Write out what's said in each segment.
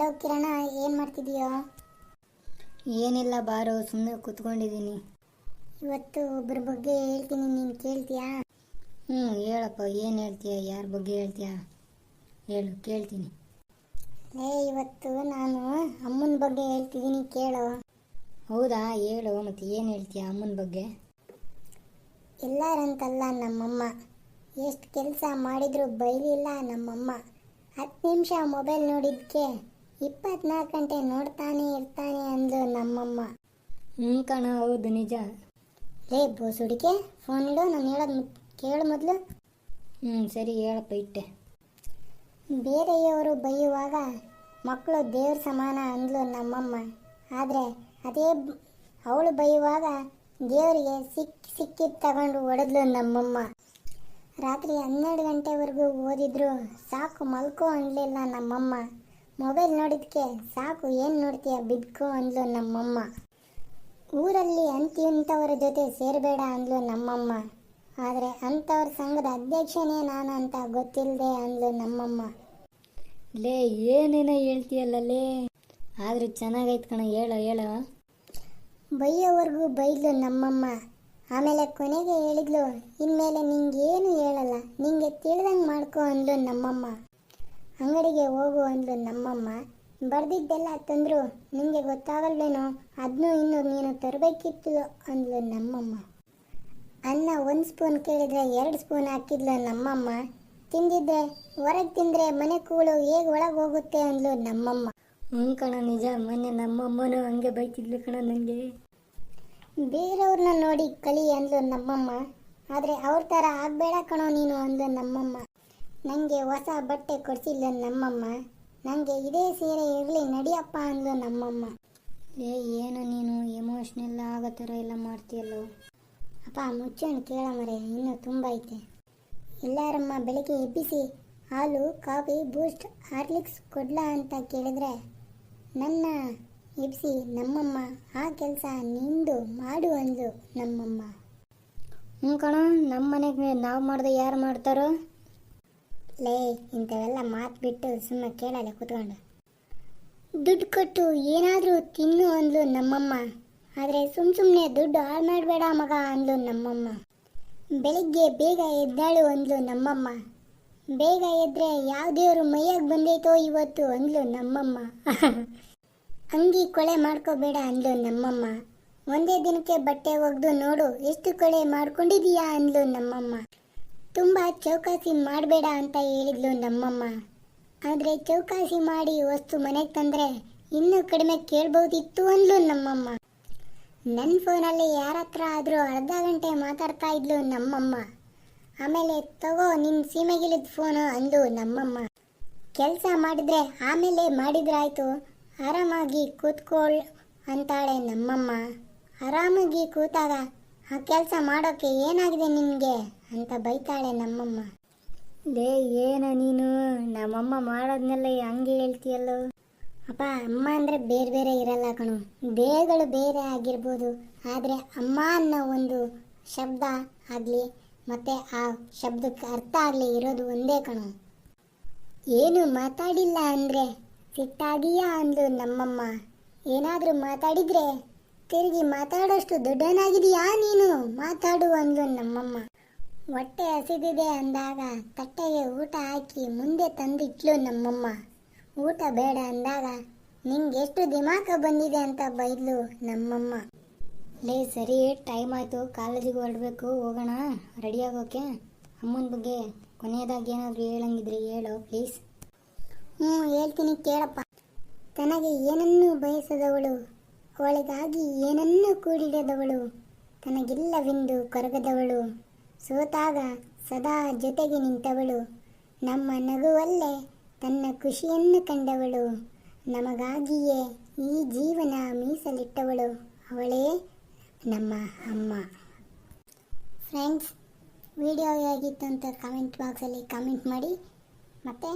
Hello ಕಿರಣ ಏನು ಮಾಡ್ತಿದೀಯೋ? ಏನಿಲ್ಲ ಬಾರೋ ಸುಮ್ಮನೆ ಕೂತ್ಕೊಂಡಿದ್ದೀನಿ. ಇವತ್ತು ಒಬ್ಬರ ಬಗ್ಗೆ ಹೇಳ್ತೀನಿ ನೀನು ಕೇಳ್ತೀಯಾ? ಹ್ಞೂ ಹೇಳಪ್ಪ ಏನು ಹೇಳ್ತೀಯ ಯಾರ ಬಗ್ಗೆ ಹೇಳ್ತೀಯಾ? ಹೇಳು ಕೇಳ್ತೀನಿ. ಏ ಇವತ್ತು ನಾನು ಅಮ್ಮನ ಬಗ್ಗೆ ಹೇಳ್ತಿದ್ದೀನಿ ಕೇಳು. ಹೌದಾ ಹೇಳು ಮತ್ತು ಏನು ಹೇಳ್ತೀಯ ಅಮ್ಮನ ಬಗ್ಗೆ? ಎಲ್ಲರಂತಲ್ಲ ನಮ್ಮಮ್ಮ. ಎಷ್ಟು ಕೆಲಸ ಮಾಡಿದ್ರು ಬೈಲಿಲ್ಲ ನಮ್ಮಮ್ಮ. ಹತ್ತು ನಿಮಿಷ ಮೊಬೈಲ್ ನೋಡಿದ್ಕೆ. ಇಪ್ಪತ್ನಾಲ್ಕು ಗಂಟೆ ನೋಡ್ತಾನೆ ಇರ್ತಾನೆ ಅಂದು ನಮ್ಮಮ್ಮ. ಹ್ಞೂ ಕಣ ಹೌದು ನಿಜ. ಲೇ ಬೋಸುಡಿಕೆ ಫೋನ್ ಇಡು ನಾನು ಹೇಳೋದು ಕೇಳು ಮೊದಲು. ಹ್ಞೂ ಸರಿ ಹೇಳಪ್ಪ ಇಟ್ಟೆ. ಬೇರೆಯವರು ಬೈಯುವಾಗ ಮಕ್ಕಳು ದೇವ್ರ ಸಮಾನ ಅಂದ್ಲು ನಮ್ಮಮ್ಮ. ಆದರೆ ಅದೇ ಅವಳು ಬೈಯುವಾಗ ದೇವರಿಗೆ ಸಿಕ್ಕಿ ಸಿಕ್ಕಿದ್ದು ತಗೊಂಡು ಹೊಡೆದ್ಲು ನಮ್ಮಮ್ಮ. ರಾತ್ರಿ ಹನ್ನೆರಡು ಗಂಟೆವರೆಗೂ ಓದಿದ್ರು ಸಾಕು ಮಲ್ಕೋ ಅನ್ಲಿಲ್ಲ ನಮ್ಮಮ್ಮ. ಮೊಬೈಲ್ ನೋಡಿದ್ಕೆ ಸಾಕು ಏನು ನೋಡ್ತೀಯ? ಬಿದ್ಕೋ ಅಂದ್ಲು ನಮ್ಮಮ್ಮ. ಊರಲ್ಲಿ ಅಂತಿಂಥವ್ರ ಜೊತೆ ಸೇರಬೇಡ ಅಂದ್ಲು ನಮ್ಮಮ್ಮ. ಆದರೆ ಅಂಥವ್ರ ಸಂಘದ ಅಧ್ಯಕ್ಷನೇ ನಾನು ಅಂತ ಗೊತ್ತಿಲ್ಲದೆ ಅಂದ್ಲು ನಮ್ಮಮ್ಮ. ಲೇ ಏನೇನೋ ಹೇಳ್ತೀಯಲ್ಲ ಲೇ. ಆದರೂ ಚೆನ್ನಾಗೈತೆ ಕಣ ಹೇಳೋ ಹೇಳೋ. ಬೈಯೋವರೆಗೂ ಬೈದ್ಲು ನಮ್ಮಮ್ಮ. ಆಮೇಲೆ ಕೊನೆಗೆ ಹೇಳಿದ್ಲು ಇನ್ಮೇಲೆ ನಿಂಗೇನು ಹೇಳಲ್ಲ ನಿಂಗೆ ತಿಳಿದಂಗೆ ಮಾಡ್ಕೊ ಅಂದ್ಲು ನಮ್ಮಮ್ಮ. ಅಂಗಡಿಗೆ ಹೋಗು ಅಂದ್ಲು ನಮ್ಮಮ್ಮ. ಬರ್ದಿದ್ದೆಲ್ಲ ತಂದ್ರು. ನಿಮಗೆ ಗೊತ್ತಾಗಲ್ವೇನೋ? ಅದನ್ನೂ ಇನ್ನು ನೀನು ತರಬೇಕಿತ್ತು ಅಂದ್ಲು ನಮ್ಮಮ್ಮ. ಅನ್ನ ಒಂದು ಸ್ಪೂನ್ ಕೇಳಿದ್ರೆ ಎರಡು ಸ್ಪೂನ್ ಹಾಕಿದ್ಲು ನಮ್ಮಮ್ಮ. ತಿಂದಿದ್ರೆ, ಹೊರಗೆ ತಿಂದ್ರೆ ಮನೆ ಕೂಳು ಹೇಗೆ ಒಳಗೆ ಹೋಗುತ್ತೆ ಅಂದ್ಲು ನಮ್ಮಮ್ಮ. ಹ್ಞೂ ಕಣ, ನಿಜ. ಮೊನ್ನೆ ನಮ್ಮಮ್ಮನೂ ಹಂಗೆ ಬೈತಿದ್ಲು ಕಣ ನನಗೆ ಬೇರೆಯವ್ರನ್ನ ನೋಡಿ ಕಲಿ ಅಂದ್ಲು ನಮ್ಮಮ್ಮ. ಆದರೆ ಅವ್ರ ಥರ ಆಗಬೇಡ ಕಣೋ ನೀನು ಅಂದ್ಲು ನಮ್ಮಮ್ಮ. ನನಗೆ ಹೊಸ ಬಟ್ಟೆ ಕೊಡಿಸಿಲ್ಲ ನಮ್ಮಮ್ಮ. ನನಗೆ ಇದೇ ಸೀರೆ ಇರಲಿ ನಡಿಯಪ್ಪ ಅಂದ್ಲು ನಮ್ಮಮ್ಮ. ಏ ಏನು ನೀನು? ಎಮೋಷ್ನಲ್ ಆಗೋ ಥರ ಎಲ್ಲ ಮಾಡ್ತೀಯಲ್ಲೋ? ಅಪ್ಪ ಮುಚ್ಚೋಣ ಕೇಳ ಮರೆ ಇನ್ನೂ ತುಂಬ ಐತೆ. ಎಲ್ಲಾರಮ್ಮ ಬೆಳಿಗ್ಗೆ ಎಬ್ಬಿಸಿ ಹಾಲು ಕಾಫಿ ಬೂಸ್ಟ್ ಹಾರ್ಲಿಕ್ಸ್ ಕೊಡ್ಲಾ ಅಂತ ಕೇಳಿದ್ರೆ ನನ್ನ ಎಬ್ಬಿಸಿ ನಮ್ಮಮ್ಮ ಆ ಕೆಲಸ ನಿಂದು ಮಾಡು ಅಂದ್ಲು ನಮ್ಮಮ್ಮ. ಹ್ಞೂ ಕಣ ನಮ್ಮ ಮನೆಗೆ ನಾವು ಮಾಡಿದೆ ಯಾರು ಮಾಡ್ತಾರೋ? ಲೇ, ಇಂಥವೆಲ್ಲ ಮಾತು ಬಿಟ್ಟು ಸುಮ್ಮನೆ ಕೇಳಲ್ಲ ಕೂತ್ಕೊಂಡು. ದುಡ್ಡು ಕೊಟ್ಟು ಏನಾದರೂ ತಿನ್ನು ಅಂದ್ಲು ನಮ್ಮಮ್ಮ. ಆದರೆ ಸುಮ್ ಸುಮ್ಮನೆ ದುಡ್ಡು ಹಾಳು ಮಾಡಬೇಡ ಮಗ ಅಂದ್ಲು ನಮ್ಮಮ್ಮ. ಬೆಳಿಗ್ಗೆ ಬೇಗ ಎದ್ದಾಳು ಅಂದ್ಲು ನಮ್ಮಮ್ಮ. ಬೇಗ ಎದ್ರೆ ಯಾವ ಮೈಯಾಗ ಬಂದೈತೋ ಇವತ್ತು ಅಂದ್ಲು ನಮ್ಮಮ್ಮ. ಅಂಗಿ ಕೊಳೆ ಮಾಡ್ಕೋಬೇಡ ಅಂದ್ಲು ನಮ್ಮಮ್ಮ. ಒಂದೇ ದಿನಕ್ಕೆ ಬಟ್ಟೆ ಒಗೆದು ನೋಡು, ಎಷ್ಟು ಕೊಳೆ ಮಾಡ್ಕೊಂಡಿದೀಯಾ ಅಂದ್ಲು ನಮ್ಮಮ್ಮ. ತುಂಬ ಚೌಕಾಸಿ ಮಾಡಬೇಡ ಅಂತ ಹೇಳಿದ್ಲು ನಮ್ಮಮ್ಮ. ಆದರೆ ಚೌಕಾಸಿ ಮಾಡಿ ವಸ್ತು ಮನೆಗೆ ತಂದರೆ ಇನ್ನೂ ಕಡಿಮೆ ಕೇಳ್ಬೋದಿತ್ತು ಅಂದ್ಲು ನಮ್ಮಮ್ಮ. ನನ್ನ ಫೋನಲ್ಲಿ ಯಾರ ಹತ್ರ ಆದರೂ ಅರ್ಧ ಗಂಟೆ ಮಾತಾಡ್ತಾ ಇದ್ಲು ನಮ್ಮಮ್ಮ. ಆಮೇಲೆ ತಗೋ ನಿನ್ನ ಸೀಮೆಗಿಲಿದ ಫೋನು ಅಂದ್ಲು ನಮ್ಮಮ್ಮ. ಕೆಲಸ ಮಾಡಿದ್ರೆ ಆಮೇಲೆ ಮಾಡಿದ್ರಾಯ್ತು. ಆರಾಮಾಗಿ ಕೂತ್ಕೊಳ್ ಅಂತಾಳೆ ನಮ್ಮಮ್ಮ. ಆರಾಮಾಗಿ ಕೂತಾಗ ಆ ಕೆಲಸ ಮಾಡೋಕ್ಕೆ ಏನಾಗಿದೆ ನಿಮಗೆ? ಅಂತ ಬೈತಾಳೆ ನಮ್ಮಮ್ಮ. ಲೇ ಏನ ನೀನು? ನಮ್ಮಮ್ಮ ಮಾಡೋದ್ನೆಲ್ಲ ಹಂಗೆ ಹೇಳ್ತೀಯಲ್ಲೋ? ಅಪ್ಪ ಅಮ್ಮ ಅಂದರೆ ಬೇರೆ ಬೇರೆ ಇರಲ್ಲ ಕಣು. ಬೇಗಳು ಬೇರೆ ಆಗಿರ್ಬೋದು. ಆದರೆ ಅಮ್ಮ ಅನ್ನೋ ಒಂದು ಶಬ್ದ ಆಗಲಿ ಮತ್ತು ಆ ಶಬ್ದಕ್ಕೆ ಅರ್ಥ ಆಗಲಿ ಇರೋದು ಒಂದೇ ಕಣು. ಏನು ಮಾತಾಡಿಲ್ಲ ಅಂದರೆ ಸಿಟ್ಟಾಗಿಯಾ ಅಂದ್ಲು ನಮ್ಮಮ್ಮ. ಏನಾದರೂ ಮಾತಾಡಿದ್ರೆ? ತಿರುಗಿ ಮಾತಾಡೋಷ್ಟು ದೊಡ್ಡನಾಗಿದೆಯಾ ನೀನು? ಮಾತಾಡು ಅಂದ್ಲು ನಮ್ಮಮ್ಮ. ಹೊಟ್ಟೆ ಹಸಿದಿದೆ ಅಂದಾಗ ತಟ್ಟೆಗೆ ಊಟ ಹಾಕಿ ಮುಂದೆ ತಂದಿಟ್ಲು ನಮ್ಮಮ್ಮ. ಊಟ ಬೇಡ ಅಂದಾಗ, ನಿಂಗೆ ಎಷ್ಟು ದಿಮಾಕ ಬಂದಿದೆ ಅಂತ ಬೈದ್ಲು ನಮ್ಮಮ್ಮ. ಲೇ ಸರಿ ಟೈಮ್ ಆಯಿತು. ಕಾಲೇಜಿಗೆ ಹೊರಡಬೇಕು. ಹೋಗೋಣ. ರೆಡಿಯಾಗೋಕೆ ಅಮ್ಮನ ಬಗ್ಗೆ ಕೊನೆಯದಾಗಿ ಏನಾದರೂ ಹೇಳಂಗಿದ್ರೆ ಹೇಳು ಪ್ಲೀಸ್ ಹ್ಞೂ ಹೇಳ್ತೀನಿ ಕೇಳಪ್ಪ. ತನಗೆ ಏನನ್ನೂ ಬಯಸದವಳು ಅವಳಿಗಾಗಿ ಏನನ್ನೂ ಕೂಡಿಡದವಳು ತನಗಿಲ್ಲವೆಂದು ಕೊರಗದವಳು. ಸೋತಾಗ ಸದಾ ಜೊತೆಗೆ ನಿಂತವಳು. ನಮ್ಮ ನಗುವಲ್ಲೇ ತನ್ನ ಖುಷಿಯನ್ನು ಕಂಡವಳು. ನಮಗಾಗಿಯೇ ಈ ಜೀವನ ಮೀಸಲಿಟ್ಟವಳು. ಅವಳೇ ನಮ್ಮ ಅಮ್ಮ. ಫ್ರೆಂಡ್ಸ್ ವಿಡಿಯೋ ಹೇಗಿತ್ತು ಅಂತ ಕಮೆಂಟ್ ಬಾಕ್ಸಲ್ಲಿ ಕಮೆಂಟ್ ಮಾಡಿ. ಮತ್ತು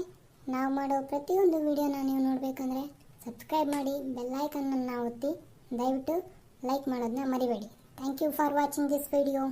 ನಾವು ಮಾಡೋ ಪ್ರತಿಯೊಂದು ವಿಡಿಯೋನ ನೀವು ನೋಡಬೇಕಂದ್ರೆ ಸಬ್ಸ್ಕ್ರೈಬ್ ಮಾಡಿ ಬೆಲ್ಲೈಕನ್ನನ್ನು ಒತ್ತಿ. ದಯವಿಟ್ಟು ಲೈಕ್ ಮಾಡೋದನ್ನ ಮರಿಬೇಡಿ. Thank you for watching this video